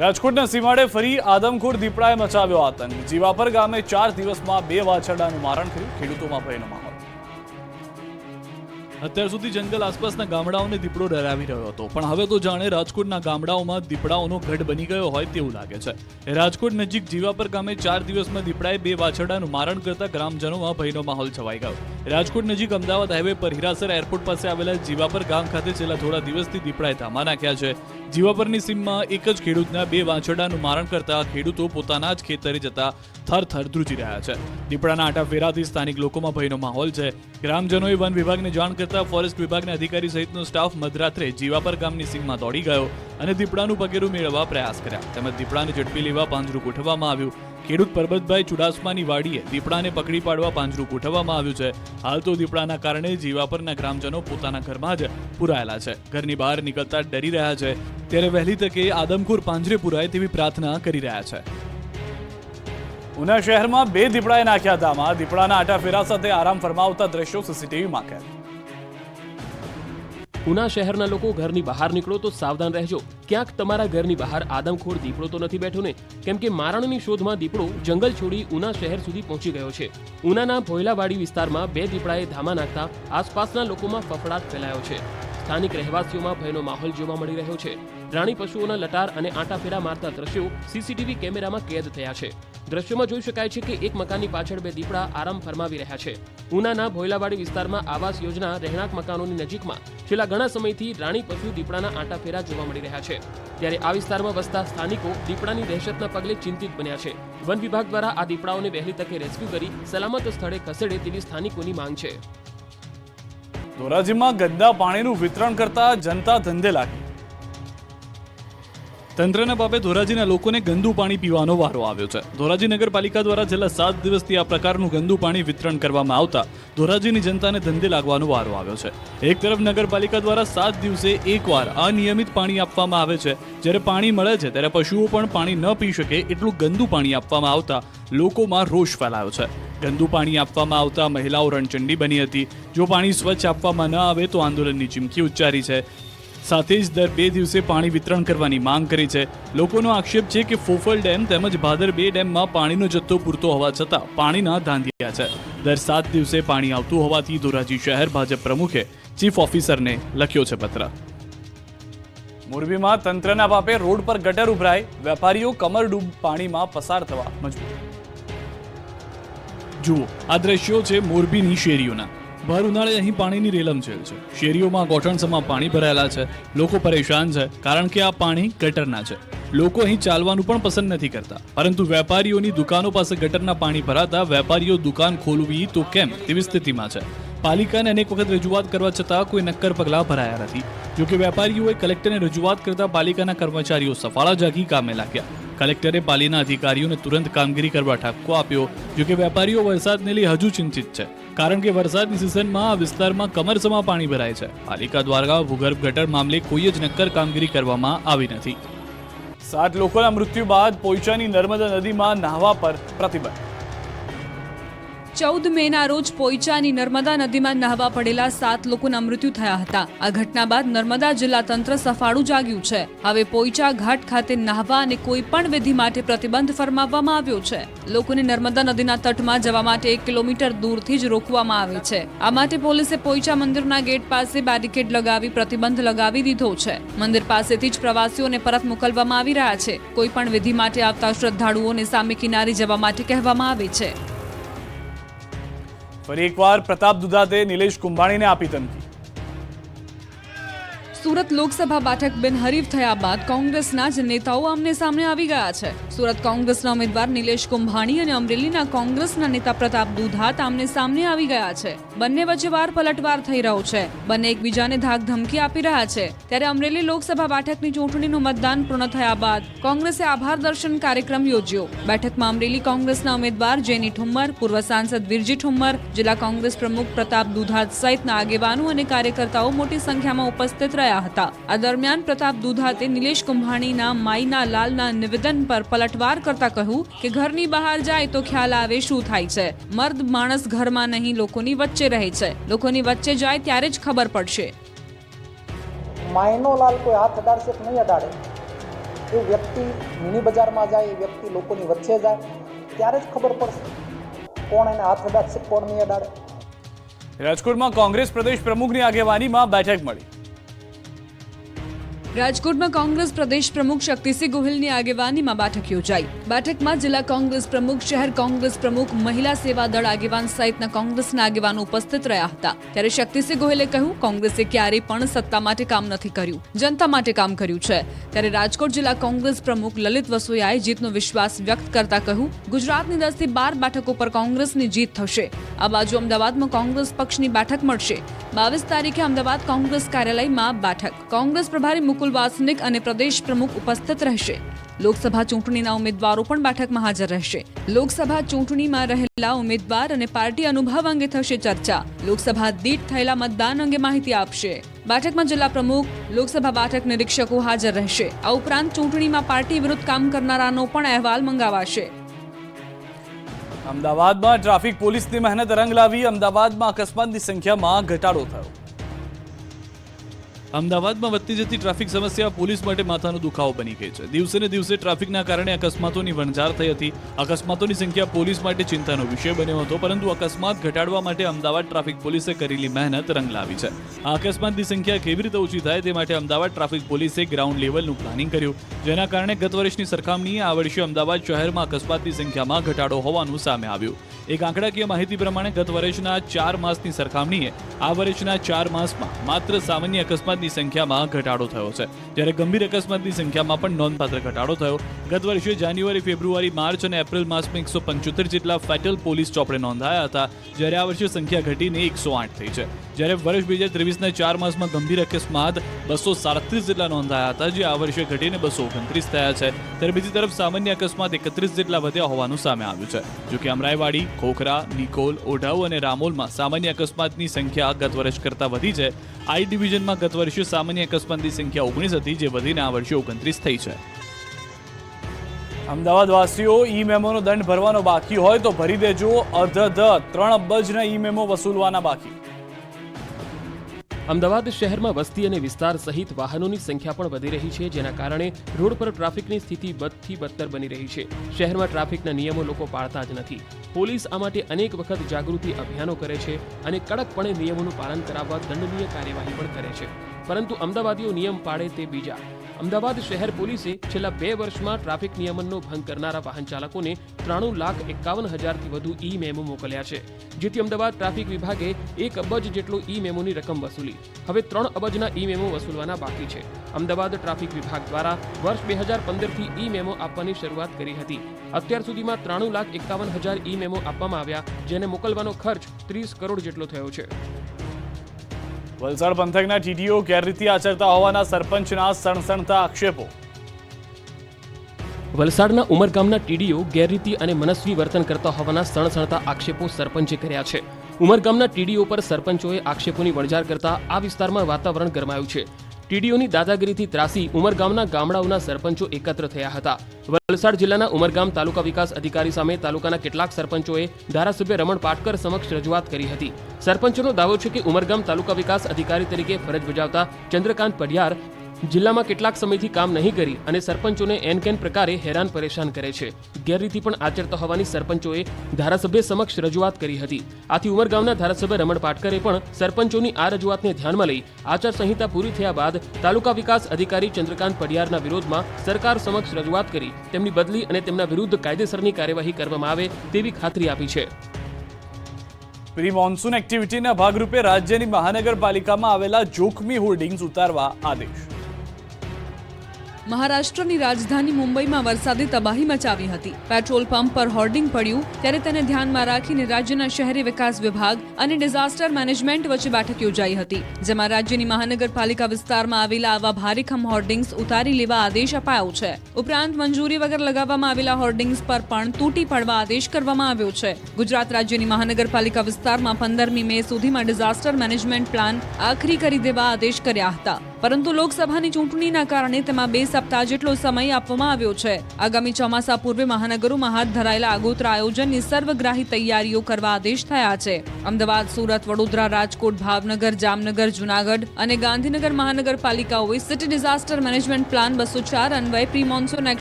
રાજકોટના સીમાડે ફરી આદમખોર દીપડાએ મચાવ્યો આતંક. જીવાપર ગામે ચાર દિવસમાં બે વાછરડાનું મારણ થયું. ખેડૂતોમાં ભયનો માહોલ. અત્યાર સુધી જંગલ આસપાસના ગામડાઓને દીપડો ડરાવી રહ્યો હતો. પણ હવે તો જાણે રાજકોટના ગામડાઓમાં દીપડાઓનો ગઢ બની ગયો હોય તેવું લાગે છે. રાજકોટ નજીક જીવાપર ગામે ચાર દિવસમાં દીપડાએ બે વાછરડાનું મારણ કરતા ગ્રામજનોમાં ભયનો માહોલ છવાઈ ગયો. રાજકોટ નજીક અમદાવાદ હાઈવે પર હિરાસર એરપોર્ટ પાસે આવેલા જીવાપર ગામ ખાતે છેલ્લા થોડા દિવસથી દીપડાએ ધામા નાખ્યા છે. જીવાપરની સીમમાં એક જ ખેડૂતના બે વાંછડાનું મારણ કરતા ખેડૂતો પોતાના જ ખેતરે જતા થર થર ધ્રુજી રહ્યા છે. દીપડાના આટા ફેરાથી સ્થાનિક લોકોમાં ભયનો માહોલ છે. ગ્રામજનોએ વન વિભાગને જાણ કરતા ફોરેસ્ટ વિભાગના અધિકારી સહિતનો સ્ટાફ મધરાત્રે જીવાપર ગામની સીમમાં દોડી ગયો અને દીપડાનું પગેરું મેળવવા પ્રયાસ કર્યા. તેમજ દીપડાને ઝડપી લેવા પાંજરું ગોઠવવામાં આવ્યું. ખેડૂત પરબતભાઈ ચુડાસમાની વાડીએ દીપડાને પકડી પાડવા પાંજરું ગોઠવવામાં આવ્યું છે. હાલ તો દીપડાના કારણે જીવાપરના ગ્રામજનો પોતાના ઘરમાં જ પુરાયેલા છે. ઘરની બહાર નીકળતા ડરી રહ્યા છે. ત્યારે વહેલી તકે આદમખોર પાંજરે પુરાય તેવી પ્રાર્થના કરી રહ્યા છે. ઉના શહેરમાં બે દીપડાએ નાખ્યા હતા દીપડાના આટા ફેરા સાથે આરામ ફરમાવતા દ્રશ્યો સીસીટીવીમાં કેદ. ઉના શહેરના લોકો ઘરની બહાર નીકળો તો સાવધાન રહેજો. ક્યાંક તમારા ઘરની બહાર આદમખોર દીપડો તો નથી બેઠો ને? કેમ કે મારણની શોધમાં દીપડો જંગલ છોડી ઉના શહેર સુધી પહોંચી ગયો છે. ઉનાના ભોયલાવાડી વિસ્તારમાં બે દીપડાએ ધામા નાખતા આસપાસના લોકોમાં ફફડાટ ફેલાયો છે. સ્થાનિક રહેવાસીઓમાં ભયનો માહોલ જોવા મળી રહ્યો છે. રાણી પશુઓના લટાર અને આંટાફેરા મારતા દ્રશ્યો સીસીટીવી કેમેરામાં કેદ થયા છે. દ્રશ્યોમાં જોઈ શકાય છે કે એક મકાનની પાછળ બે દીપડા આરામ ફરમાવી રહ્યા છે. ઉનાના ભોયલાવાડી વિસ્તારમાં આવાસ યોજના રહેણાંક મકાનોની નજીકમાં છેલ્લા ઘણા સમયથી રાણી પશુ દીપડાના આંટાફેરા જોવા મળી રહ્યા છે. ત્યારે આ વિસ્તારમાં વસતા સ્થાનિકો દીપડાની દહેશતના પગલે ચિંતિત બન્યા છે. વન વિભાગ દ્વારા આ દીપડાઓને વહેલી તકે રેસ્ક્યુ કરી સલામત સ્થળે ખસેડે તેવી સ્થાનિકોની માંગ છે. ધોરાજીમાં ગંદા પાણીનું વિતરણ કરતા જનતા ધંધે લાગી. તંત્રના બાબે ધોરાજીના લોકોને ગંદુ પાણી પીવાનો વારો આવ્યો છે. ધોરાજી નગરપાલિકા દ્વારા છેલ્લા સાત દિવસથી આ પ્રકારનું ગંદુ પાણી વિતરણ કરવામાં આવતા ધોરાજીની જનતાને ધંધે લાગવાનો વારો આવ્યો છે. એક તરફ નગરપાલિકા દ્વારા સાત દિવસે એકવાર અનિયમિત પાણી આપવામાં આવે છે. જ્યારે પાણી મળે છે, ત્યારે પશુઓ પણ પાણી ન પી શકે એટલું ગંદુ પાણી આપવામાં આવતા લોકોમાં રોષ ફેલાયો છે. ગંદુ પાણી આપવામાં આવતા મહિલાઓ રણચંડી બની હતી. જો પાણી સ્વચ્છ આપવામાં ન આવે તો આંદોલનની ચીમકી ઉચ્ચારી છે. સાથે જ દર બે દિવસે પાણી વિતરણ કરવાની માંગ કરી છે. લોકોનો આક્ષેપ છે કે ફોફલ ડેમ તેમજ ભાદર બે ડેમમાં પાણીનો જથ્થો પૂરતો હોવા છતાં પાણીના ધાંધિયા છે. દર સાત દિવસે પાણી આવતું હોવાથી ધોરાજી શહેર ભાજપ પ્રમુખે ચીફ ઓફિસરને લખ્યો છે પત્ર. મોરબીમાં તંત્રના પાપે રોડ પર ગટર ઉભરાય, વેપારીઓ કમરડૂબ પાણીમાં પસાર થવા મજબૂર. જુઓ, આ દ્રશ્યો છે મોરબીની શેરીઓના. ભર ઉનાળે અહીં પાણીની રેલમછેલ છે. શેરીઓમાં ગોઠણસમાં પાણી ભરાયેલા છે. લોકો પરેશાન છે, કારણ કે આ પાણી ગટરના છે. લોકો અહીં ચાલવાનું પણ પસંદ નથી કરતા. પરંતુ વેપારીઓની દુકાનો પાસે ગટરના પાણી ભરાતા વેપારીઓ દુકાન ખોલવી તો કેમ? તેવી સ્થિતિમાં છે. પાલિકાને અનેક વખત રજૂઆત કરવા છતાં કોઈ નક્કર પગલાં ભરાયા નથી. જોકે વેપારીઓએ કલેક્ટરને રજૂઆત કરતા પાલિકાના કર્મચારીઓ સફાળા જાગી કામે લાગ્યા. કલેક્ટરે પાલીના અધિકારીઓને તુરંત કામગીરી કરવા ઠપકો આપ્યો. જોકે વેપારીઓ વરસાદને લઈ હજુ ચિંતિત છે. કારણ કે વરસાદની સિઝનમાં આ વિસ્તારમાં કમરસમાં પાણી ભરાય છે. પાલિકા દ્વારા ભૂગર્ભ ગટર મામલે કોઈ જ નક્કર કામગીરી કરવામાં આવી નથી. સાત લોકોના મૃત્યુ બાદ પોઈચાની નર્મદા નદીમાં નાહવા પર પ્રતિબંધ. ચૌદ મેના રોજ પોઈચાની નર્મદા નદીમાં નહાવા પડેલા સાત લોકોના મૃત્યુ થયા હતા. આ ઘટના બાદ નર્મદા જિલ્લા તંત્ર સફાળું જાગ્યું છે. હવે પોઈચા ઘાટ ખાતે નહાવા અને કોઈ પણ વિધિ માટે પ્રતિબંધ ફરમાવવામાં આવ્યો છે. લોકોને નર્મદા નદીના તટમાં જવા માટે એક કિલોમીટર દૂરથી જ રોકવામાં આવે છે. આ માટે પોલીસે પોઈચા મંદિરના ગેટ પાસે બેરિકેડ લગાવી પ્રતિબંધ લગાવી દીધો છે. મંદિર પાસેથી જ પ્રવાસીઓને પરત મોકલવામાં આવી રહ્યા છે. કોઈ પણ વિધિ માટે આવતા શ્રદ્ધાળુઓને સામે કિનારે જવા માટે કહેવામાં આવે છે. ફરી એકવાર પ્રતાપ દુધાતે નિલેશ કુંભાણીને આપી ધમકી. સુરત લોકસભા બેઠક બિનહરીફ થયા બાદ કોંગ્રેસના જ નેતાઓ આમને સામે આવી ગયા છે. સુરત કોંગ્રેસના ઉમેદવાર નિલેશ કુંભાણી અને અમરેલીના કોંગ્રેસના નેતા પ્રતાપ દુધાત આમને સામને આવી ગયા છે. બંને વચ્ચે વાર પલટવાર થઈ રહ્યો છે. બંને એકબીજાને ધાક ધમકી આપી રહ્યા છે. ત્યારે અમરેલી લોકસભા બેઠકની ચૂંટણીનું મતદાન પૂર્ણ થયા બાદ કોંગ્રેસે આભાર દર્શન કાર્યક્રમ યોજ્યો. બેઠકમાં અમરેલી કોંગ્રેસના ઉમેદવાર જેની ઠુમ્મર, પૂર્વ સાંસદ વિરજી ઠુમ્મર, જિલ્લા કોંગ્રેસ પ્રમુખ પ્રતાપ દુધાત સહિતના આગેવાનો અને કાર્યકર્તાઓ મોટી સંખ્યામાં ઉપસ્થિત રહ્યા હતા. આ દરમિયાન પ્રતાપ દુધાતે નિલેશ કુંભાણીના માઈના લાલના નિવેદન પર પલટવાર કરતા કહ્યું કે ઘરની બહાર જાય તો ખ્યાલ આવે શું થાય છે. મર્દ માણસ ઘરમાં નહીં લોકોની વચ્ચે રહે છે. લોકોની વચ્ચે જાય ત્યારે જ ખબર પડશે. માયનો લાલ કોઈ હાથ અડાડશે કે નહીં અડાડે એ વ્યક્તિ મિની બજારમાં જાય એ વ્યક્તિ લોકોની વચ્ચે જાય ત્યારે જ ખબર પડશે. કોણ એને હાથ અડાડશે કોણ નહીં અડાડે રાજકોટમાં કોંગ્રેસ પ્રદેશ પ્રમુખની આગેવાનીમાં બેઠક મળી. રાજકોટમાં કોંગ્રેસ પ્રદેશ પ્રમુખ શક્તિસિંહ ગોહિલની આગેવાનીમાં બેઠક યોજાઈ. બેઠકમાં જિલ્લા કોંગ્રેસ પ્રમુખ, શહેર કોંગ્રેસ પ્રમુખ, મહિલા સેવા દળ આગેવાન સહિતના કોંગ્રેસના આગેવાનો ઉપસ્થિત રહ્યા હતા. ત્યારે શક્તિસિંહ ગોહિલે કહ્યું, કોંગ્રેસે ક્યારેય પણ સત્તા માટે કામ નથી કર્યું. જનતા માટે કામ કર્યું છે. ત્યારે રાજકોટ જિલ્લા કોંગ્રેસ પ્રમુખ લલિત વસોયાએ જીતનો વિશ્વાસ વ્યક્ત કરતા કહ્યું, ગુજરાતની દસથી બાર બેઠકો પર કોંગ્રેસની જીત થશે. આ બાજુ અમદાવાદમાં કોંગ્રેસ પક્ષની બેઠક મળશે. બાવીસ તારીખે અમદાવાદ કોંગ્રેસ કાર્યાલયમાં બેઠક. કોંગ્રેસ પ્રભારી મુકુલ વાસનિક અને પ્રદેશ પ્રમુખ ઉપસ્થિત રહેશે. લોકસભા ચૂંટણીના ઉમેદવારો પણ બેઠકમાં હાજર રહેશે. લોકસભા ચૂંટણીમાં રહેલા ઉમેદવાર અને પાર્ટી અનુભવ અંગે થશે ચર્ચા. લોકસભા દીઠ થયેલા મતદાન અંગે માહિતી આપશે. બેઠકમાં જિલ્લા પ્રમુખ, લોકસભા બેઠક નિરીક્ષકો હાજર રહેશે. આ ઉપરાંત ચૂંટણીમાં પાર્ટી વિરુદ્ધ કામ કરનારાનો પણ અહેવાલ મંગાવાશે. અમદાવાદમાં ટ્રાફિક પોલીસની મહેનત રંગ લાવી અમદાવાદમાં અકસ્માતની સંખ્યામાં ઘટાડો થયો. અમદાવાદમાં વધતી જતી ટ્રાફિક સમસ્યા પોલીસ માટે માથાનો દુખાવો બની ગઈ છે. દિવસે ને દિવસે ટ્રાફિકના કારણે અકસ્માતોની વણઝાર થઈ હતી. અકસ્માતોની સંખ્યા પોલીસ માટે ચિંતાનો વિષય બન્યો હતો, પરંતુ અકસ્માત ઘટાડવા માટે અમદાવાદ ટ્રાફિક પોલીસે કરેલી મહેનત રંગ લાવી છે. આ અકસ્માતની સંખ્યા કેવી રીતે ઓછી થાય તે માટે અમદાવાદ ટ્રાફિક પોલીસે ગ્રાઉન્ડ લેવલનું પ્લાનિંગ કર્યું. જેના કારણે ગત વર્ષની સરખામણીએ આ વર્ષે અમદાવાદ શહેરમાં અકસ્માતની સંખ્યામાં ઘટાડો હોવાનું સામે આવ્યું. એક આંકડાકીય માહિતી પ્રમાણે ગત વર્ષના ચાર માસની સરખામણીએ આ વર્ષના ચાર માસમાં માત્ર સામાન્ય અકસ્માતની સંખ્યામાં ઘટાડો થયો છે. જ્યારે ગંભીર અકસ્માતની સંખ્યામાં પણ નોંધપાત્ર ઘટાડો થયો. ગત વર્ષે જાન્યુઆરી, ફેબ્રુઆરી, માર્ચ અને એપ્રિલ માસમાં એકસો પંચોતેર જેટલા ફેટલ પોલીસ ચોપડે નોંધાયા હતા, જ્યારે આ વર્ષે સંખ્યા ઘટીને એકસો આઠ થઈ છે. જ્યારે વર્ષ બે હજાર ત્રેવીસના ચાર માસમાં ગંભીર અકસ્માત બસો સાડત્રીસ જેટલા નોંધાયા હતા, જે આ વર્ષે ઘટીને બસો ઓગણત્રીસ થયા છે. ત્યારે બીજી તરફ સામાન્ય અકસ્માત એકત્રીસ જેટલા વધ્યા હોવાનું સામે આવ્યું છે. જોકે અમરાઈવાડી ખોખરા નિકોલ, ઓઢાઉ અને રામોલમાં સામાન્ય અકસ્માતની સંખ્યા ગત વર્ષ કરતાં વધી છે. આઈ ડિવિઝનમાં ગત વર્ષે સામાન્ય અકસ્માતની સંખ્યા ઓગણીસ હતી, જે વધીને આ વર્ષે ઓગણત્રીસ થઈ છે. અમદાવાદ વાસીઓ ઈ મેમોનો દંડ ભરવાનો બાકી હોય તો ભરી દેજો. અધધ ત્રણ અબજના ઈ મેમો વસૂલવાના બાકી. અમદાવાદ શહેરમાં વસ્તી અને વિસ્તાર સહિત વાહનોની સંખ્યા પણ વધી રહી છે, જેના કારણે રોડ પર ટ્રાફિકની સ્થિતિ બદથી બદતર બની રહી છે. શહેરમાં ટ્રાફિકના નિયમો લોકો પાળતા જ નથી. પોલીસ આ માટે અનેક વખત જાગૃતિ અભિયાનો કરે છે અને કડકપણે નિયમોનું પાલન કરાવવા દંડનીય કાર્યવાહી પણ કરે છે. પરંતુ અમદાવાદીઓ નિયમ પાળે તે બીજા. અમદાવાદ શહેર પોલીસે છેલ્લા બે વર્ષમાં ટ્રાફિક નિયમનનો ભંગ કરનારા વાહન ચાલકોને ત્રાણું લાખ એકાવન હજારથી વધુ ઈ મેમો મોકલ્યા છે, જેથી અમદાવાદ ટ્રાફિક વિભાગે એક અબજ જેટલો ઈ મેમોની રકમ વસૂલી. હવે ત્રણ અબજના ઈ મેમો વસૂલવાના બાકી છે. અમદાવાદ ટ્રાફિક વિભાગ દ્વારા વર્ષ બે હજાર પંદરથી ઈ મેમો આપવાની શરૂઆત કરી હતી. અત્યાર સુધીમાં ત્રાણું લાખ એકાવન હજાર ઈ મેમો આપવામાં આવ્યા, જેને મોકલવાનો ખર્ચ ત્રીસ કરોડ જેટલો થયો છે. વલસાડ પંથકના ટીડીઓ ગેરરીતિ આચરતા હોવાના સરપંચના સણસણતા આક્ષેપો. વલસાડના ઉમરગામના ટીડીઓ ગેરરીતિ અને મનસ્વી વર્તન કરતા હોવાના સણસણતા આક્ષેપો સરપંચે કર્યા છે. ઉમરગામના ટીડીઓ પર સરપંચોએ આક્ષેપોની વણઝાર કરતા આ વિસ્તારમાં વાતાવરણ ગરમાયું છે. ટીડીઓની દાદાગીરીથી ત્રાસી ઉમરગામના ગામડાઓના સરપંચો એકત્ર થયા હતા. વલસાડ જિલ્લાના ઉમરગામ તાલુકા વિકાસ અધિકારી સામે તાલુકાના કેટલાક સરપંચોએ ધારાસભ્ય રમણ પાટકર સમક્ષ રજૂઆત કરી હતી. સરપંચોનો દાવો છે કે ઉમરગામ તાલુકા વિકાસ અધિકારી તરીકે ફરજ બજાવતા ચંદ્રકાંત પઢિયાર જિલ્લામાં કેટલાક સમયથી કામ નહીં કરી અને સરપંચોને એનકેન પ્રકારે હેરાન પરેશાન કરે છે. ગેરરીતિ પણ આચરતા હોવાની સરપંચોએ ધારાસભ્ય સમક્ષ રજૂઆત કરી હતી. આથી ઉમરગામના ધારાસભ્ય રમણ પાટકરે પણ સરપંચોની આ રજૂઆતને ધ્યાનમાં લઈ આચારસંહિતા પૂરી થયા બાદ તાલુકા વિકાસ અધિકારી ચંદ્રકાંત પડિયારના વિરોધમાં સરકાર સમક્ષ રજૂઆત કરી. તેમની બદલી અને તેમના વિરુદ્ધ કાયદેસરની કાર્યવાહી કરવામાં આવે તેવી ખાતરી આપી છે. પ્રી મોન્સૂન એક્ટિવિટીના ભાગરૂપે રાજ્યની મહાનગરપાલિકામાં આવેલા જોખમી હોર્ડિંગ્સ ઉતારવા આદેશ. મહારાષ્ટ્રની રાજધાની મુંબઈમાં વરસાદે તબાહી મચાવી હતી. પેટ્રોલ પંપ પર હોર્ડિંગ પડ્યું, ત્યારે તેને ધ્યાનમાં રાખીને રાજ્યના શહેરી વિકાસ વિભાગ અને ડિઝાસ્ટર મેનેજમેન્ટ વચ્ચે બેઠક યોજાઈ હતી, જેમાં રાજ્યની મહાનગરપાલિકા વિસ્તારમાં આવેલા આવા ભારેખમ હોર્ડિંગ્સ ઉતારી લેવા આદેશ અપાયો છે. ઉપરાંત મંજૂરી વગર લગાવવામાં આવેલા હોર્ડિંગ્સ પર પણ તૂટી પડવા આદેશ કરવામાં આવ્યો છે. ગુજરાત રાજ્યની મહાનગરપાલિકા વિસ્તારમાં પંદરમી મે સુધીમાં ડિઝાસ્ટર મેનેજમેન્ટ પ્લાન આખરી કરી દેવા આદેશ કર્યા હતા. પરંતુ લોકસભાની ચૂંટણીના કારણે તેમાં બે સપ્તાહ જેટલો સમય આપવામાં આવ્યો છે. આગામી ચોમાસા પૂર્વે મહાનગરોમાં હાથ ધરાયેલા આગોતરા આયોજનની સર્વગ્રાહી તૈયારીઓ કરવા આદેશ થયા છે. અમદાવાદ, સુરત, વડોદરા, રાજકોટ, ભાવનગર, જામનગર, જુનાગઢ અને ગાંધીનગર મહાનગરપાલિકાઓએ સિટી ડિઝાસ્ટર મેનેજમેન્ટ પ્લાન બસો ચાર અન્વયે પ્રી મોન્સૂન